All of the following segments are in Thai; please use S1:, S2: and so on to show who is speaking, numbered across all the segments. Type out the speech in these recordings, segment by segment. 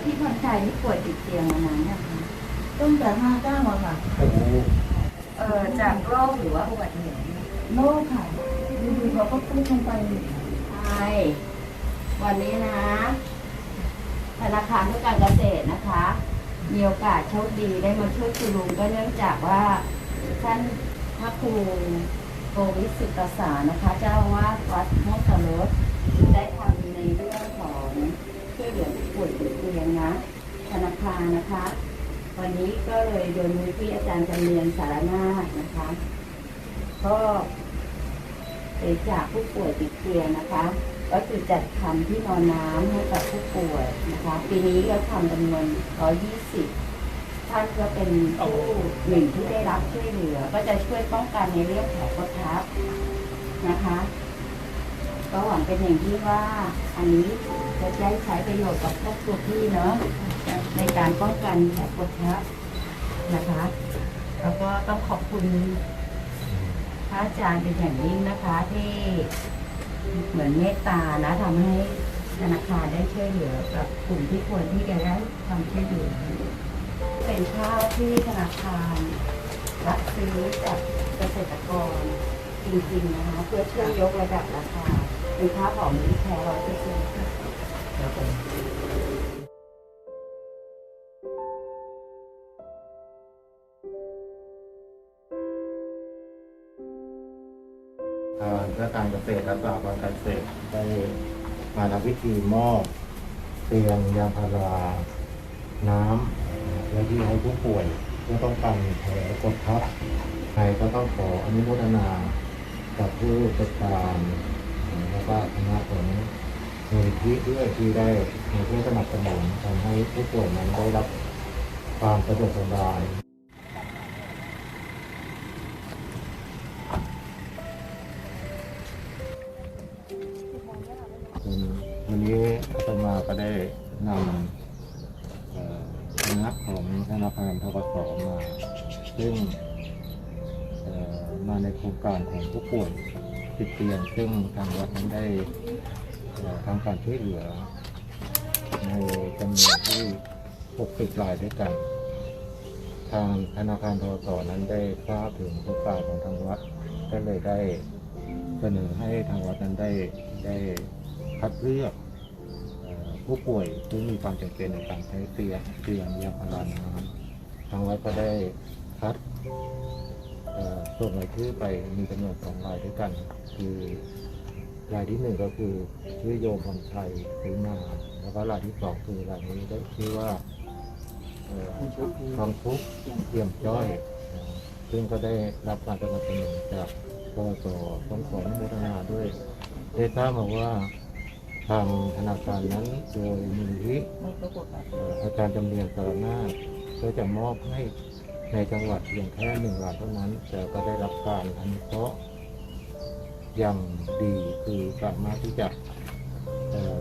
S1: ชายที่ป่วยติดเตียงมานานยังคะ
S2: ตั้งแต่ห้าเก้าอะค่ะ
S3: โอ้โห
S1: เออจากโรคหรือว่าอุบัติเหตุ
S2: โรคค่ะอยู่ๆเขาก็พุ่งลงไป
S1: ใช่วันนี้นะธนาคารเพื่อการเกษตรนะคะ มีโอกาสโชคดีได้มาช่วยคุณลุงก็เนื่องจากว่าท่านพระครูโกวิสุตสารนะคะ เจ้าอาวาดวัดโมกขรสได้ทำในเรื่องของ ช่วยเหลือผู้ป่วยติดเตียงนะธนาคารนะคะ วันนี้ก็เลยโดยมูลที่อาจารย์จำเรียนสารนาถนะคะ ก็บริจาคผู้ป่วยติดเตียงนะคะ ก็คือจัดทำที่นอนน้ำให้กับผู้ป่วยนะคะ ปีนี้ก็ทำจำนวน 120 ท่านก็เป็นผู้หนึ่งที่ได้รับช่วยเหลือ ก็จะช่วยป้องกันในเรื่องแผลกดทับนะคะ ก็หวังเป็นอย่างที่ว่าอันนี้จะได้ใช้ประโยชน์กับครอบครัวพี่เนาะในการป้องกันแผลกดทับนะคะ แล้วก็ต้องขอบคุณพระอาจารย์เป็นอย่างยิ่งนะคะ ที่เหมือนเมตตานะทำให้ธนาคารได้ช่วยเหลือกับกลุ่มที่ควรที่จะได้ความช่วยเหลือเป็นข้าวที่ธนาคารรับซื้อจากเกษตรกรจริงๆนะคะ เพื่อช่วยยกระดับราคา เป็นข้าวหอมมะลิแท้ร้อยเปอร์เซ็นต์ค่ะ
S3: ครับผมทางเพื่อการเกษตรและสหกรณ์การเกษตรได้มาทำพิธีมอบเตียงยางพาราน้ำและที่ให้ผู้ป่วยเพื่อต้องการแผลกดทับใครก็ต้องขออนุโมทนากับผู้จัดการ แล้วก็คณะของมูลนิธิด้วยที่ได้มีผู้สนับสนุนทำให้ผู้ป่วยนั้นได้รับความสะดวกสบายวันนี้อาตมาก็ได้นำคณะของธนาคารทกสมา ซึ่งเอ่อมาในโครงการของผู้ป่วย ติดเตียงซึ่งทางวัดนั้นได้ทำการช่วยเหลือ ในจำนวนที่ 60รายด้วยกัน ทางธนาคารทสนั้นได้ทราบถึงโครงการของทางวัดก็เลยได้เสนอให้ทางวัดนั้นได้ได้คัดเลือกเอ่อผู้ป่วยที่มีความจำเป็นในการใช้เตียงเตียงยาพาราน้ำทางวัดก็ได้คัด เอ่อส่งรายชื่อไปมีจำนวนสองรายด้วยกัน คือรายที่หนึ่งก็คือชื่อโยมพรชัยซื้อมาแล้วก็รายที่สองคือรายนี้ได้ชื่อว่าเอ่อทองทุกเอี่ยมจ้อย ซึ่งก็ได้รับการสนับสนุนจากปวสต้องขออนุโมทนาด้วยได้ทราบมาว่าทางธนาคารนั้นโดยมูลนิธิอาจารย์จำเนียนสารนาถก็จะมอบให้ ในจังหวัดเพียงแค่หนึ่งรายเท่านั้น แต่ก็ได้รับการอนุเคราะห์อย่างดีคือสามารถที่จะ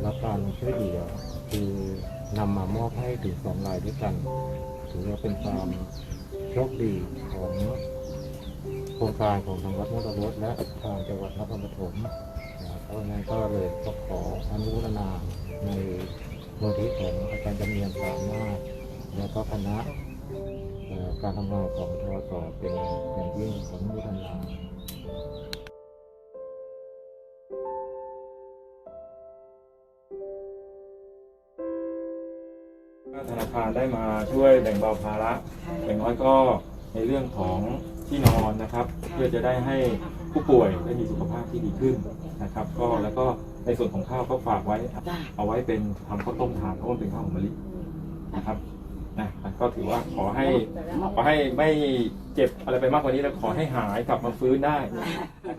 S3: รับการช่วยเหลือคือนำมามอบให้ถึงสองรายด้วยกัน ถือว่าเป็นความโชคดีของโครงการของทางวัดมุตรสและทางจังหวัดนครปฐมเพราะงั้นก็เลยก็ขออนุโมทนาในโมทีของอาจารย์จำเนียนสามารถแล้วก็คณะ การทำงานของทวสเป็นอย่างยิ่งขออนุโมทนา
S4: ธนาคารได้มาช่วยแบ่งเบาภาระอย่างน้อยก็ในเรื่องของที่นอนนะครับ เพื่อจะได้ให้ผู้ป่วยได้มีสุขภาพที่ดีขึ้นนะครับ ก็แล้วก็ในส่วนของข้าวก็ฝากไว้ เอาไว้เป็นทำข้าวต้มทานเพราะมันเป็นข้าวหอมมะลินะครับ นะก็ถือว่าขอให้ขอให้ไม่เจ็บอะไรไปมากกว่านี้แล้วขอให้หายกลับมาฟื้นได้นะครับ